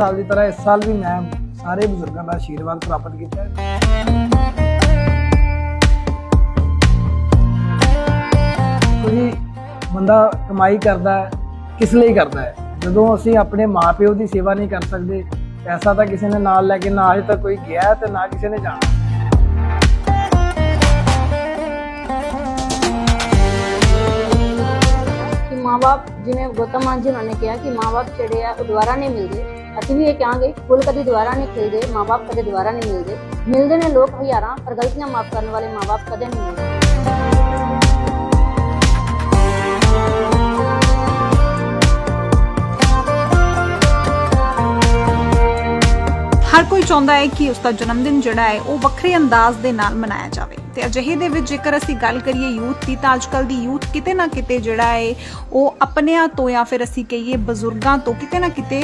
ਸਾਲ ਦੀ ਤਰ੍ਹਾਂ ਇਸ ਸਾਲ ਵੀ ਮੈਂ ਸਾਰੇ ਬਜ਼ੁਰਗਾਂ ਦਾ ਆਸ਼ੀਰਵਾਦ ਪ੍ਰਾਪਤ ਕੀਤਾ ਕੋਈ ਬੰਦਾ ਕਮਾਈ ਕਰਦਾ ਹੈ, ਕਿਸ ਲਈ ਕਰਦਾ ਹੈ? ਜਦੋਂ ਅਸੀਂ ਆਪਣੇ ਮਾਪਿਓ ਦੀ ਸੇਵਾ ਨਹੀਂ ਕਰ ਸਕਦੇ, ਪੈਸਾ ਤਾਂ ਕਿਸੇ ਨੇ ਨਾਲ ਲੈ ਕੇ ਨਾ ਅਜੇ ਤੱਕ ਕੋਈ ਗਿਆ ਤੇ ਨਾ ਕਿਸੇ ਨੇ ਜਾਣਾ। ਕਿ ਮਾਪੇ ਜਿਵੇਂ ਗੌਤਮ ਮਾਨ ਜੀ ਉਹਨਾਂ ਨੇ ਕਿਹਾ ਕਿ ਮਾਪੇ ਜਿਹੜੇ ਆ ਉਹ ਦੁਬਾਰਾ ਨਹੀਂ ਅਸੀਂ ਵੀ ਇਹ ਕਹਾਂਗੇ, ਫੁੱਲ ਕਦੀ ਦੁਬਾਰਾ ਨਹੀਂ ਖਿਲਦੇ ਮਾਪੇ ਕਦੇ ਦੁਬਾਰਾ ਨਹੀਂ ਮਿਲਦੇ। ਮਿਲਦੇ ਨੇ ਲੋਕ ਹਜ਼ਾਰਾਂ, ਪਰ ਗਲਤੀਆਂ ਮਾਫ ਕਰਨ ਵਾਲੇ ਮਾਪੇ ਕਦੇ ਨਹੀਂ ਮਿਲਦੇ। ਹਰ ਕੋਈ ਚਾਹੁੰਦਾ ਹੈ ਕਿ ਉਸ ਦਾ ਜਨਮ ਦਿਨ ਜਿਹੜਾ ਹੈ ਉਹ ਵੱਖਰੇ ਅੰਦਾਜ਼ ਦੇ ਨਾਲ ਮਨਾਇਆ ਜਾਵੇ। ਤੇ ਅਜਿਹੇ ਦੇ ਵਿੱਚ ਜੇਕਰ ਅਸੀਂ ਗੱਲ ਕਰੀਏ ਯੂਥ ਦੀ, ਤਾਂ ਅੱਜਕੱਲ ਦੀ ਯੂਥ ਕਿਤੇ ਨਾ ਕਿਤੇ ਜਿਹੜਾ ਹੈ ਉਹ ਆਪਣਿਆਂ ਤੋਂ ਜਾਂ ਫਿਰ ਅਸੀਂ ਕਹੀਏ ਬਜ਼ੁਰਗਾਂ ਤੋਂ ਕਿਤੇ ਨਾ ਕਿਤੇ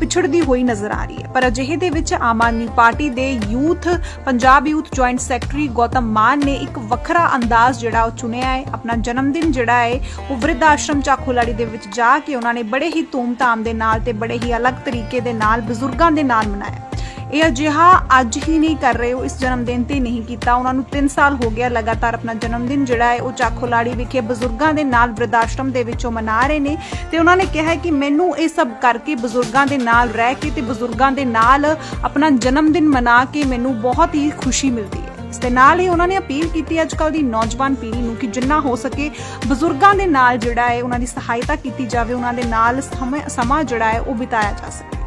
ਪਿਛੜਦੀ ਹੋਈ ਨਜ਼ਰ ਆ ਰਹੀ ਹੈ। ਪਰ ਅਜਿਹੇ ਦੇ ਵਿੱਚ ਆਮ ਆਦਮੀ ਪਾਰਟੀ ਦੇ youth, Punjab youth joint secretary Gautam Mann ਨੇ ਇੱਕ ਵੱਖਰਾ ਅੰਦਾਜ਼ ਜਿਹੜਾ ਉਹ ਚੁਣਿਆ ਹੈ। ਆਪਣਾ ਜਨਮ ਦਿਨ ਜਿਹੜਾ ਹੈ ਉਹ ਵ੍ਰਿਧ ਆਸ਼ਰਮ ਚਾਖੋਲਾੜੀ ਦੇ ਵਿੱਚ ਜਾ ਕੇ ਉਹਨਾਂ ਨੇ ਬੜੇ ਹੀ ਧੂਮਧਾਮ ਦੇ ਨਾਲ ਤੇ ਬੜੇ ਹੀ ਅਲੱਗ ਤਰੀਕੇ ਦੇ ਨਾਲ ਬਜ਼ੁਰਗਾਂ ਦੇ ਨਾਲ ਮਨਾਇਆ। ਇਹ ਅਜਿਹਾ ਅੱਜ ਹੀ ਨਹੀਂ ਕਰ ਰਹੇ, ਉਹ ਇਸ ਜਨਮ ਦਿਨ ਤੇ ਨਹੀਂ ਕੀਤਾ। ਉਹਨਾਂ ਨੂੰ 3 ਸਾਲ ਹੋ ਗਿਆ ਲਗਾਤਾਰ ਆਪਣਾ ਜਨਮ ਦਿਨ, ਜਿਹੜਾ ਹੈ ਉਹ ਚਾਖੋਲਾੜੀ ਵਿਖੇ ਬਜ਼ੁਰਗਾਂ ਦੇ ਨਾਲ ਵ੍ਰਿਧ ਆਸ਼ਰਮ ਦੇ ਵਿੱਚੋਂ ਮਨਾ ਰਹੇ ਨੇ। ਤੇ ਉਹਨਾਂ ਨੇ ਕਿਹਾ ਕਿ ਮੈਨੂੰ ਇਹ ਸਭ ਕਰਕੇ ਬਜ਼ੁਰਗਾਂ ਦੇ ਨਾਲ ਰਹਿ ਕੇ ਤੇ ਬਜ਼ੁਰਗਾਂ ਦੇ ਨਾਲ ਆਪਣਾ ਜਨਮ ਦਿਨ ਮਨਾ ਕੇ ਮੈਨੂੰ ਬਹੁਤ ਹੀ ਖੁਸ਼ੀ ਮਿਲਦੀ ਹੈ। ਇਸ ਦੇ ਨਾਲ ਹੀ ਉਹਨਾਂ ਨੇ ਅਪੀਲ ਕੀਤੀ ਅੱਜ ਕੱਲ ਦੀ ਨੌਜਵਾਨ ਪੀੜ੍ਹੀ ਨੂੰ ਕਿ ਜਿੰਨਾ ਹੋ ਸਕੇ ਬਜ਼ੁਰਗਾਂ ਦੇ ਨਾਲ ਜਿਹੜਾ ਹੈ ਉਹਨਾਂ ਦੀ ਸਹਾਇਤਾ ਕੀਤੀ ਜਾਵੇ, ਉਹਨਾਂ ਦੇ ਨਾਲ ਸਮੇਂ- ਸਮਾਂ ਜਿਹੜਾ ਹੈ ਉਹ ਬਿਤਾਇਆ ਜਾ ਸਕੇ।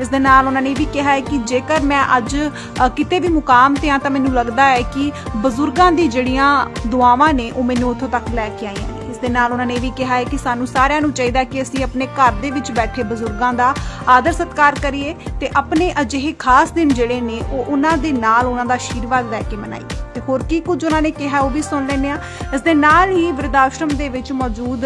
ਇਸ ਦੇ ਨਾਲ ਉਹਨਾਂ ਨੇ ਇਹ ਵੀ ਕਿਹਾ ਹੈ ਕਿ ਜੇਕਰ ਮੈਂ ਅੱਜ ਕਿਤੇ ਵੀ ਮੁਕਾਮ ਤੇ ਆ ਤਾਂ ਮੈਨੂੰ ਲੱਗਦਾ ਹੈ ਕਿ ਬਜ਼ੁਰਗਾਂ ਦੀ ਜਿਹੜੀਆਂ ਦੁਆਵਾਂ ਨੇ ਉਹ ਮੈਨੂੰ ਉੱਥੋਂ ਤੱਕ ਲੈ ਕੇ ਆਈਆਂ ਦੇ ਨਾਲ ਉਹਨਾਂ ਨੇ ਇਹ ਵੀ ਕਿਹਾ ਹੈ ਕਿ ਸਾਨੂੰ ਸਾਰਿਆਂ ਨੂੰ ਚਾਹੀਦਾ ਕਿ ਅਸੀਂ ਆਪਣੇ ਘਰ ਦੇ ਵਿੱਚ ਬੈਠੇ ਬਜ਼ੁਰਗਾਂ ਦਾ ਆਦਰ ਸਤਿਕਾਰ ਕਰੀਏ ਤੇ ਆਪਣੇ ਅਜਿਹੇ ਖਾਸ ਦਿਨ ਜਿਹੜੇ ਨੇ ਉਹ ਉਹਨਾਂ ਦੇ ਨਾਲ ਉਹਨਾਂ ਦਾ ਆਸ਼ੀਰਵਾਦ ਲੈ ਕੇ ਮਨਾਈਏ। ਤੇ ਹੋਰ ਕੀ ਕੁਝ ਉਹਨਾਂ ਨੇ ਕਿਹਾ ਉਹ ਵੀ ਸੁਣ ਲੈਂਦੇ ਆ ਇਸ ਦੇ ਨਾਲ ਹੀ ਵ੍ਰਿਧਾਸ਼ਰਮ ਦੇ ਵਿੱਚ ਮੌਜੂਦ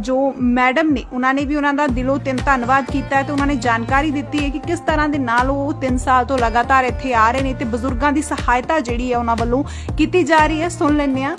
ਜੋ ਮੈਡਮ ਨੇ, ਉਹਨਾਂ ਨੇ ਵੀ ਉਹਨਾਂ ਦਾ ਦਿਲੋਂ ਤਿੰਨ ਧੰਨਵਾਦ ਕੀਤਾ ਹੈ ਤੇ ਉਹਨਾਂ ਨੇ ਜਾਣਕਾਰੀ ਦਿੱਤੀ ਹੈ ਕਿ ਕਿਸ ਤਰ੍ਹਾਂ ਦੇ ਨਾਲ ਉਹ 3 ਸਾਲ ਤੋਂ ਲਗਾਤਾਰ ਇੱਥੇ ਆ ਰਹੇ ਨੇ ਤੇ ਬਜ਼ੁਰਗਾਂ ਦੀ ਸਹਾਇਤਾ ਜਿਹੜੀ ਹੈ ਉਹਨਾਂ ਵੱਲੋਂ ਕੀਤੀ ਜਾ ਰਹੀ ਹੈ। ਸੁਣ ਲੈਂਦੇ ਆ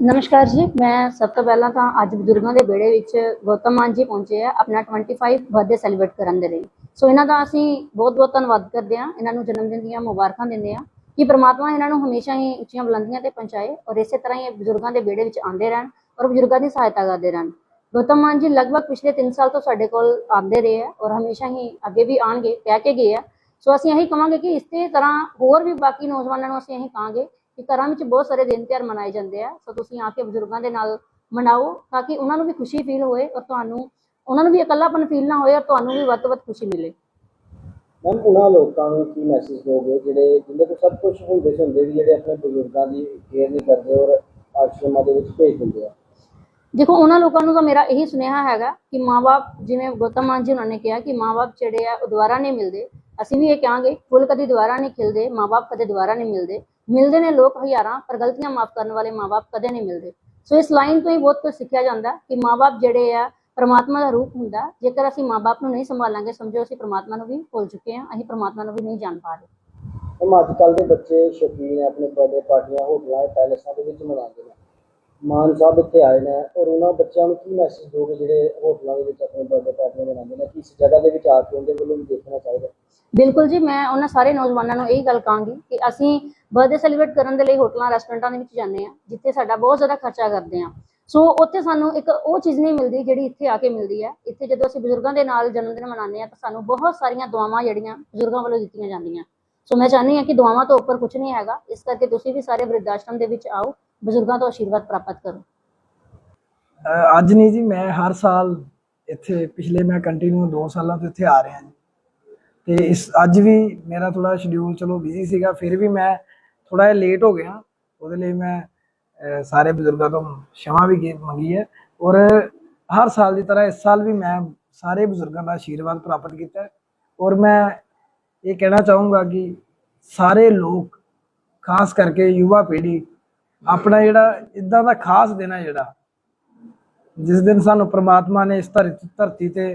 ਨਮਸਕਾਰ ਜੀ, ਮੈਂ ਸਭ ਤੋਂ ਪਹਿਲਾਂ ਤਾਂ ਅੱਜ ਬਜ਼ੁਰਗਾਂ ਦੇ ਵਿਹੜੇ ਵਿੱਚ ਗੌਤਮ ਮਾਨ ਜੀ ਪਹੁੰਚੇ ਆ ਆਪਣਾ 25 ਬਰਥਡੇ ਸੈਲੀਬ੍ਰੇਟ ਕਰਨ ਦੇ ਲਈ। ਸੋ ਇਹਨਾਂ ਦਾ ਅਸੀਂ ਬਹੁਤ-ਬਹੁਤ ਧੰਨਵਾਦ ਕਰਦੇ ਹਾਂ। ਇਹਨਾਂ ਨੂੰ ਜਨਮ ਦਿਨ ਦੀਆਂ ਮੁਬਾਰਕਾਂ ਦਿੰਦੇ ਹਾਂ ਕਿ ਪ੍ਰਮਾਤਮਾ ਇਹਨਾਂ ਨੂੰ ਹਮੇਸ਼ਾ ਹੀ ਉੱਚੀਆਂ ਬੁਲੰਦੀਆਂ ਤੇ ਪਹੁੰਚਾਏ ਔਰ ਇਸੇ ਤਰ੍ਹਾਂ ਹੀ ਇਹ ਬਜ਼ੁਰਗਾਂ ਦੇ ਵਿਹੜੇ ਵਿੱਚ ਆਉਂਦੇ ਰਹਿਣ ਔਰ ਬਜ਼ੁਰਗਾਂ ਦੀ ਸਹਾਇਤਾ ਕਰਦੇ ਰਹਿਣ। ਗੌਤਮ ਮਾਨ ਜੀ ਲਗਭਗ ਪਿਛਲੇ 3 ਸਾਲ ਤੋਂ ਸਾਡੇ ਕੋਲ ਆਉਂਦੇ ਰਹੇ ਆ ਔਰ ਹਮੇਸ਼ਾ ਹੀ ਅੱਗੇ ਵੀ ਆਣਗੇ ਕਹਿ ਕੇ ਗਏ ਆ। ਸੋ ਅਸੀਂ ਇਹੀ ਕਹਾਂਗੇ ਕਿ ਇਸੇ ਤਰ੍ਹਾਂ ਹੋਰ ਵੀ ਬਾਕੀ ਨੌਜਵਾਨਾਂ ਨੂੰ ਅਸੀਂ ਇਹੀ ਕਹਾਂਗੇ ਕਿ ਘਰਾਂ ਵਿੱਚ ਬਹੁਤ ਸਾਰੇ ਦਿਨ ਤਿਉਹਾਰ ਮਨਾਏ ਜਾਂਦੇ ਆ। ਸੋ ਤੁਸੀਂ ਆ ਕੇ ਬਜ਼ੁਰਗਾਂ ਦੇ ਨਾਲ ਮਨਾਓ ਤਾਂ ਕਿ ਉਹਨਾਂ ਨੂੰ ਵੀ ਖੁਸ਼ੀ ਫੀਲ ਹੋਏ ਔਰ ਤੁਹਾਨੂੰ ਉਹਨਾਂ ਨੂੰ ਵੀ ਇਕੱਲਾਪਨ ਫੀਲ ਨਾ ਹੋਏ ਔਰ ਤੁਹਾਨੂੰ ਵੀ ਵੱਧ ਤੋਂ ਵੱਧ ਖੁਸ਼ੀ ਮਿਲੇ। ਮੈਮ ਉਹਨਾਂ ਲੋਕਾਂ ਨੂੰ ਕੀ ਮੈਸੇਜ ਦੋਗੇ? ਜਿਹੜੇ ਜਿੰਦੇ ਕੋਲ ਸਭ ਕੁਝ ਹੁੰਦੇ ਹੁੰਦੇ ਵੀ ਜਿਹੜੇ ਆਪਣੇ ਬਜ਼ੁਰਗਾਂ ਦੀ ਕੇਅਰ ਨਹੀਂ ਕਰਦੇ ਔਰ ਆਸ਼ਰਮਾਂ ਦੇ ਵਿੱਚ ਭੇਜ ਦਿੰਦੇ ਆ? ਦੇਖੋ ਉਹਨਾਂ ਲੋਕਾਂ ਨੂੰ ਤਾਂ ਮੇਰਾ ਇਹੀ ਸੁਨੇਹਾ ਹੈਗਾ ਕਿ ਮਾਪੇ ਜਿਵੇਂ ਗੌਤਮ ਮਾਨ ਜੀ ਉਹਨਾਂ ਨੇ ਕਿਹਾ ਕਿ ਮਾਪੇ ਜਿਹੜੇ ਆ ਉਹ ਦੁਬਾਰਾ ਨਹੀਂ ਮਿਲਦੇ। ਅਸੀਂ ਵੀ ਇਹ ਕਹਾਂਗੇ ਫੁੱਲ ਕਦੀ ਦੁਬਾਰਾ ਨਹੀਂ ਖਿਲਦੇ ਮਾਪੇ ਕਦੇ ਦੁਬਾਰਾ ਨਹੀਂ ਮਿਲਦੇ। ਮਿਲਦੇ ਨੇ ਲੋਕ ਹਜ਼ਾਰਾਂ, ਪਰ ਗਲਤੀਆਂ ਮਾਫ ਕਰਨ ਵਾਲੇ ਮਾਪੇ ਕਦੇ ਨਹੀਂ ਮਿਲਦੇ। ਸੋ ਇਸ ਲਾਈਨ ਤੋਂ ਹੀ ਬਹੁਤ ਕੁਝ ਸਿੱਖਿਆ ਜਾਂਦਾ ਕਿ ਮਾਪੇ ਜਿਹੜੇ ਆ, ਪਰਮਾਤਮਾ ਦਾ ਰੂਪ ਹੁੰਦਾ। ਜੇਕਰ ਅਸੀਂ ਮਾਪੇ ਨੂੰ ਨਹੀਂ ਸੰਭਾਲਾਂਗੇ, ਸਮਝੋ ਅਸੀਂ ਪਰਮਾਤਮਾ ਨੂੰ ਵੀ ਭੁੱਲ ਚੁੱਕੇ ਹਾਂ, ਅਸੀਂ ਪਰਮਾਤਮਾ ਨੂੰ ਵੀ ਨਹੀਂ ਜਾਣ ਪਾ ਰਹੇ। ਅੱਜ ਕੱਲ ਦੇ ਬੱਚੇ ਸ਼ੌਕੀਨ ਆਪਣੇ ਬਰਥਡੇ ਪਾਰਟੀਆਂ ਹੋਟਲਾਂ ਪੈਲੇਸਾਂ ਦੇ ਵਿੱਚ ਮਨਾਉਂਦੇ ਨੇ। ਮਾਨ ਸਾਹਿਬ ਇੱਥੇ ਆਏ ਨੇ ਔਰ ਉਹਨਾਂ ਬੱਚਿਆਂ ਨੂੰ ਕੀ ਮੈਸੇਜ ਦੋਗੇ ਜਿਹੜੇ ਹੋਟਲਾਂ ਦੇ ਵਿੱਚ ਆਪਣੇ ਬਰਥਡੇ ਪਾਰਟੀਆਂ ਮਨਾਉਂਦੇ ਨੇ? ਕਿ ਇਸ ਜਗ੍ਹਾ ਦੇ ਵਿੱਚ ਆ ਕੇ ਉਹਦੇ ਵੱਲੋਂ ਵੀ ਦੇਖਣਾ ਚਾਹੀਦਾ? ਬਿਲਕੁਲ ਜੀ, ਮੈਂ ਉਹਨਾਂ ਸਾਰੇ ਨੌਜਵਾਨਾਂ ਨੂੰ ਇਹੀ ਗੱਲ ਕਹਾਂਗੀ ਕਿ ਅਸੀਂ ਬਰਥਡੇ ਸੈਲੀਬ੍ਰੇਟ ਕਰਨ ਦੇ ਲਈ ਹੋਟਲਾਂ ਰੈਸਟੋਰੈਂਟਾਂ ਦੇ ਵਿੱਚ ਜਾਂਦੇ ਆ ਜਿੱਥੇ ਸਾਡਾ ਬਹੁਤ ਜ਼ਿਆਦਾ ਖਰਚਾ ਕਰਦੇ ਆ ਸੋ ਉੱਥੇ ਸਾਨੂੰ ਇੱਕ ਉਹ ਚੀਜ਼ ਨਹੀਂ ਮਿਲਦੀ ਜਿਹੜੀ ਇੱਥੇ ਆ ਕੇ ਮਿਲਦੀ ਹੈ। ਇੱਥੇ ਜਦੋਂ ਅਸੀਂ ਬਜ਼ੁਰਗਾਂ ਦੇ ਨਾਲ ਜਨਮ ਦਿਨ ਮਨਾਉਂਦੇ ਆ ਤਾਂ ਸਾਨੂੰ ਬਹੁਤ ਸਾਰੀਆਂ ਦੁਆਵਾਂ ਜਿਹੜੀਆਂ ਬਜ਼ੁਰਗਾਂ ਵੱਲੋਂ ਦਿੱਤੀਆਂ ਜਾਂਦੀਆਂ। ਸੋ ਮੈਂ ਚਾਹੁੰਦੀ ਹਾਂ ਕਿ ਦੁਆਵਾਂ ਤੋਂ ਉੱਪਰ ਕੁਝ ਨਹੀਂ ਹੈਗਾ। ਇਸ ਕਰਕੇ ਤੁਸੀਂ ਵੀ ਸਾਰੇ ਵ੍ਰਿਧ ਆਸ਼ਰਮ ਦੇ ਵਿੱਚ ਆਓ। ਬਜ਼ੁਰਗਾਂ ਤੋਂ ਆਸ਼ੀਰਵਾਦ ਪ੍ਰਾਪਤ ਕਰੋ। ਅੱਜ ਨਹੀਂ ਜੀ, ਮੈਂ ਹਰ ਸਾਲ ਇੱਥੇ, ਪਿਛਲੇ ਮੈਂ ਕੰਟੀਨਿਊ 2 ਸਾਲਾਂ ਤੋਂ ਇੱਥੇ ਆ ਰਿਹਾ ਜੀ। ਤੇ ਇਸ, ਅੱਜ ਵੀ ਮੇਰਾ ਥੋੜਾ ਸ਼ਡਿਊਲ ਚਲੋ ਬਿਜ਼ੀ ਸੀਗਾ, ਫਿਰ ਵੀ ਮੈਂ ਥੋੜਾ ਜਿਹਾ ਲੇਟ ਹੋ ਗਿਆ। ਉਹਦੇ ਲਈ ਮੈਂ ਸਾਰੇ ਬਜ਼ੁਰਗਾਂ ਤੋਂ ਸ਼ਮਾ ਵੀ ਮੰਗੀ ਹੈ। ਔਰ ਹਰ ਸਾਲ ਦੀ ਤਰ੍ਹਾਂ ਇਸ ਸਾਲ ਵੀ ਮੈਂ ਸਾਰੇ ਬਜ਼ੁਰਗਾਂ ਦਾ ਆਸ਼ੀਰਵਾਦ ਪ੍ਰਾਪਤ ਕੀਤਾ ਔਰ ਮੈਂ ਇਹ ਕਹਿਣਾ ਚਾਹੂੰਗਾ ਕਿ ਸਾਰੇ ਲੋਕ, ਖਾਸ ਕਰਕੇ ਯੁਵਾ ਪੀੜ੍ਹੀ ਆਪਣਾ ਜਿਹੜਾ ਇਦਾਂ ਦਾ ਖਾਸ ਦਿਨ ਹੈ ਜਿਹੜਾ ਜਿਸ ਦਿਨ ਸਾਨੂੰ ਪ੍ਰਮਾਤਮਾ ਨੇ ਇਸ ਧਰਤੀ ਤੇ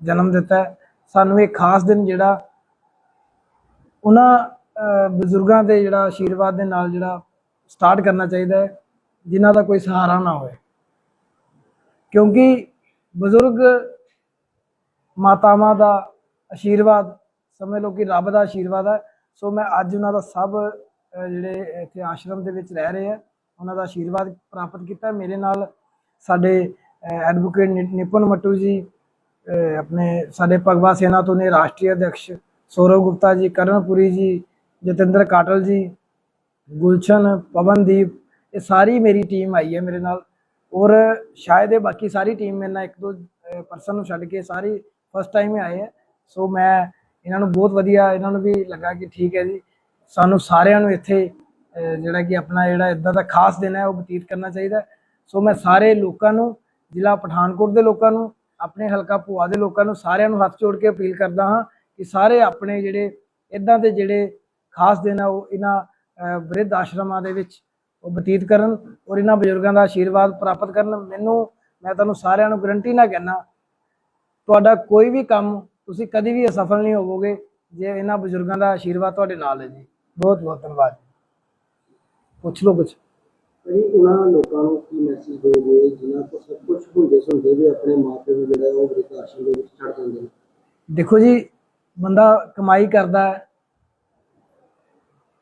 ਜਨਮ ਦਿੱਤਾ ਹੈ ਸਾਨੂੰ ਇਹ ਖਾਸ ਦਿਨ ਜਿਹੜਾ ਉਹਨਾਂ ਅਹ, ਬਜ਼ੁਰਗਾਂ ਦੇ ਜਿਹੜਾ ਆਸ਼ੀਰਵਾਦ ਦੇ ਨਾਲ ਜਿਹੜਾ ਸਟਾਰਟ ਕਰਨਾ ਚਾਹੀਦਾ ਹੈ ਜਿਨ੍ਹਾਂ ਦਾ ਕੋਈ ਸਹਾਰਾ ਨਾ ਹੋਵੇ। ਕਿਉਂਕਿ ਬਜ਼ੁਰਗ ਮਾਤਾਵਾਂ ਦਾ ਆਸ਼ੀਰਵਾਦ ਸਮਝ ਲਓ ਕਿ ਰੱਬ ਦਾ ਆਸ਼ੀਰਵਾਦ ਹੈ ਸੋ ਮੈਂ ਅੱਜ ਉਹਨਾਂ ਦਾ ਸਭ ਜਿਹੜੇ ਇੱਥੇ ਆਸ਼ਰਮ ਦੇ ਵਿੱਚ ਰਹਿ ਰਹੇ ਆ, ਉਹਨਾਂ ਦਾ ਆਸ਼ੀਰਵਾਦ ਪ੍ਰਾਪਤ ਕੀਤਾ। ਮੇਰੇ ਨਾਲ ਸਾਡੇ ਐਡਵੋਕੇਟ ਨਿਪਨ ਮੱਟੂ ਜੀ ਆਪਣੇ ਸਾਡੇ ਭਗਵਾ ਸੇਨਾ ਤੋਂ ਨੇ ਰਾਸ਼ਟਰੀ ਅਧਿਕਸ਼ ਸੌਰਵ ਗੁਪਤਾ ਜੀ, ਕਰਨਪੁਰੀ ਜੀ, ਜਤਿੰਦਰ ਕਾਟਲ ਜੀ, ਗੁਲਸ਼ਨ, ਪਵਨਦੀਪ, ਇਹ ਸਾਰੀ ਮੇਰੀ ਟੀਮ ਆਈ ਹੈ ਮੇਰੇ ਨਾਲ। ਔਰ ਸ਼ਾਇਦ ਇਹ ਬਾਕੀ ਸਾਰੀ ਟੀਮ ਮੇਰੇ ਨਾਲ ਇੱਕ ਦੋ ਪਰਸਨ ਨੂੰ ਛੱਡ ਕੇ ਸਾਰੀ ਫਸਟ ਟਾਈਮ ਹੀ ਆਏ ਹੈ ਸੋ ਮੈਂ ਇਹਨਾਂ ਨੂੰ ਬਹੁਤ ਵਧੀਆ, ਇਹਨਾਂ ਨੂੰ ਵੀ ਲੱਗਾ ਕਿ ਠੀਕ ਹੈ ਜੀ। ਸਾਨੂੰ ਸਾਰਿਆਂ ਨੂੰ ਇੱਥੇ ਜਿਹੜਾ ਕਿ ਆਪਣਾ ਜਿਹੜਾ ਇਦਾਂ ਦਾ ਖਾਸ ਦਿਨ ਹੈ ਉਹ ਬਤੀਤ ਕਰਨਾ ਚਾਹੀਦਾ ਸੋ ਮੈਂ ਸਾਰੇ ਲੋਕਾਂ ਨੂੰ ਜ਼ਿਲ੍ਹਾ ਪਠਾਨਕੋਟ ਦੇ ਲੋਕਾਂ ਨੂੰ ਆਪਣੇ ਹਲਕਾ ਭੂਆ ਦੇ ਲੋਕਾਂ ਨੂੰ ਸਾਰਿਆਂ ਨੂੰ ਹੱਥ ਜੋੜ ਕੇ ਅਪੀਲ ਕਰਦਾ ਹਾਂ ਕਿ ਸਾਰੇ ਆਪਣੇ ਜਿਹੜੇ ਇਦਾਂ ਦੇ ਜਿਹੜੇ ਖਾਸ ਦਿਨ ਆ ਉਹ ਇਹਨਾਂ ਅਹ, ਆਸ਼ਰਮਾਂ ਦੇ ਵਿੱਚ ਉਹ ਬਤੀਤ ਕਰਨ ਔਰ ਇਹਨਾਂ ਬਜ਼ੁਰਗਾਂ ਦਾ ਆਸ਼ੀਰਵਾਦ ਪ੍ਰਾਪਤ ਕਰਨ। ਮੈਨੂੰ ਮੈਂ ਤੁਹਾਨੂੰ ਸਾਰਿਆਂ ਨੂੰ ਗਰੰਟੀ ਨਾਲ ਕਹਿਣਾ ਤੁਹਾਡਾ ਕੋਈ ਵੀ ਕੰਮ ਤੁਸੀਂ ਕਦੀ ਵੀ ਅਸਫਲ ਨਹੀਂ ਹੋਵੋਗੇ ਜੇ ਇਹਨਾਂ ਬਜ਼ੁਰਗਾਂ ਦਾ ਆਸ਼ੀਰਵਾਦ ਤੁਹਾਡੇ ਨਾਲ ਹੈ ਜੀ। ਬਹੁਤ ਬਹੁਤ ਧੰਨਵਾਦ। ਪੁੱਛ ਲਓ ਕੁਝ ਭਾਜੀ ਉਹਨਾਂ ਲੋਕਾਂ ਨੂੰ ਕੀ ਮੈਸੇਜ ਦੋਗੇ ਜਿਨ੍ਹਾਂ ਕੋਲ ਸਭ ਕੁਝ ਹੁੰਦੇ ਸੁਣਦੇ ਵੀ ਆਪਣੇ ਮਾਪੇ ਨੂੰ ਜਿਹੜਾ ਉਹ ਬ੍ਰਿਧ ਆਸ਼ਰਮ ਦੇ ਵਿੱਚ ਛੱਡ ਦਿੰਦੇ ਨੇ? ਦੇਖੋ ਜੀ ਬੰਦਾ ਕਮਾਈ ਕਰਦਾ ਹੈ।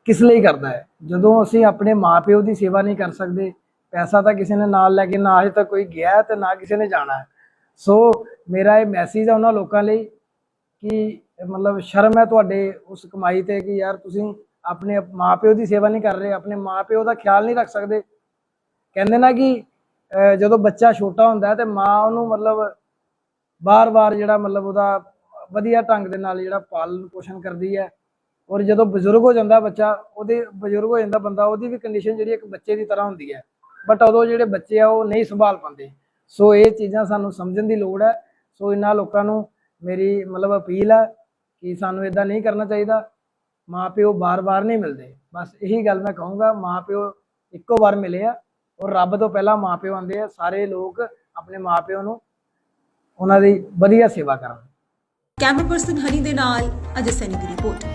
ਕਿਸ ਲਈ ਕਰਦਾ ਹੈ? ਜਦੋਂ ਅਸੀਂ ਆਪਣੇ ਮਾਪਿਓ ਦੀ ਸੇਵਾ ਨਹੀਂ ਕਰ ਸਕਦੇ ਪੈਸਾ ਤਾਂ ਕਿਸੇ ਨੇ ਨਾਲ ਲੈ ਕੇ ਨਾ ਅਜੇ ਤੱਕ ਕੋਈ ਗਿਆ ਤੇ ਨਾ ਕਿਸੇ ਨੇ ਜਾਣਾ ਹੈ। ਸੋ ਮੇਰਾ ਇਹ ਮੈਸੇਜ ਹੈ ਉਹਨਾਂ ਲੋਕਾਂ ਲਈ ਕਿ ਮਤਲਬ ਸ਼ਰਮ ਹੈ ਤੁਹਾਡੇ ਉਸ ਕਮਾਈ ਤੇ ਕਿ ਯਾਰ ਤੁਸੀਂ ਆਪਣੇ ਮਾਪਿਓ ਦੀ ਸੇਵਾ ਨਹੀਂ ਕਰ ਰਹੇ, ਆਪਣੇ ਮਾਪਿਓ ਦਾ ਖਿਆਲ ਨਹੀਂ ਰੱਖ ਸਕਦੇ। ਕਹਿੰਦੇ ਨਾ ਕਿ ਜਦੋਂ ਬੱਚਾ ਛੋਟਾ ਹੁੰਦਾ ਹੈ ਤੇ ਮਾਂ ਉਹਨੂੰ ਮਤਲਬ ਬਾਰ-ਬਾਰ ਜਿਹੜਾ ਮਤਲਬ ਉਹਦਾ ਵਧੀਆ ਢੰਗ ਦੇ ਨਾਲ ਜਿਹੜਾ ਪਾਲਣ ਪੋਸ਼ਣ ਕਰਦੀ ਹੈ ਔਰ ਜਦੋਂ ਬਜ਼ੁਰਗ ਹੋ ਜਾਂਦਾ ਬੱਚਾ, ਉਹਦੇ ਬਜ਼ੁਰਗ ਹੋ ਜਾਂਦਾ ਬੰਦਾ, ਉਹਦੀ ਵੀ ਕੰਡੀਸ਼ਨ ਜਿਹੜੀ ਇੱਕ ਬੱਚੇ ਦੀ ਤਰ੍ਹਾਂ ਹੁੰਦੀ ਹੈ। ਬਟ ਉਦੋਂ ਜਿਹੜੇ ਬੱਚੇ ਆ, ਉਹ ਨਹੀਂ ਸੰਭਾਲ ਪਾਉਂਦੇ। ਸੋ ਇਹ ਚੀਜ਼ਾਂ ਸਾਨੂੰ ਸਮਝਣ ਦੀ ਲੋੜ ਹੈ। ਸੋ ਇਹਨਾਂ ਲੋਕਾਂ ਨੂੰ ਮੇਰੀ ਮਤਲਬ ਅਪੀਲ ਹੈ ਕਿ ਸਾਨੂੰ ਇਦਾਂ ਨਹੀਂ ਕਰਨਾ ਚਾਹੀਦਾ। ਮਾਪਿਓ ਬਾਰ-ਬਾਰ ਨਹੀਂ ਮਿਲਦੇ। ਬਸ ਇਹੀ ਗੱਲ ਮੈਂ ਕਹੂੰਗਾ, ਮਾਪਿਓ ਇੱਕੋ ਵਾਰ ਮਿਲੇ ਆ ਔਰ ਰੱਬ ਤੋਂ ਪਹਿਲਾਂ ਮਾਪਿਓ ਆਉਂਦੇ ਆ, ਸਾਰੇ ਲੋਕ ਆਪਣੇ ਮਾਪਿਓ ਨੂੰ ਉਹਨਾਂ ਦੀ ਵਧੀਆ ਸੇਵਾ ਕਰਨ। ਕੈਮਰਾ ਪਰਸਨ ਹਨੀ ਦੇ ਨਾਲ ਅਜੇ ਸੈਨੀ ਦੀ ਰਿਪੋਰਟ।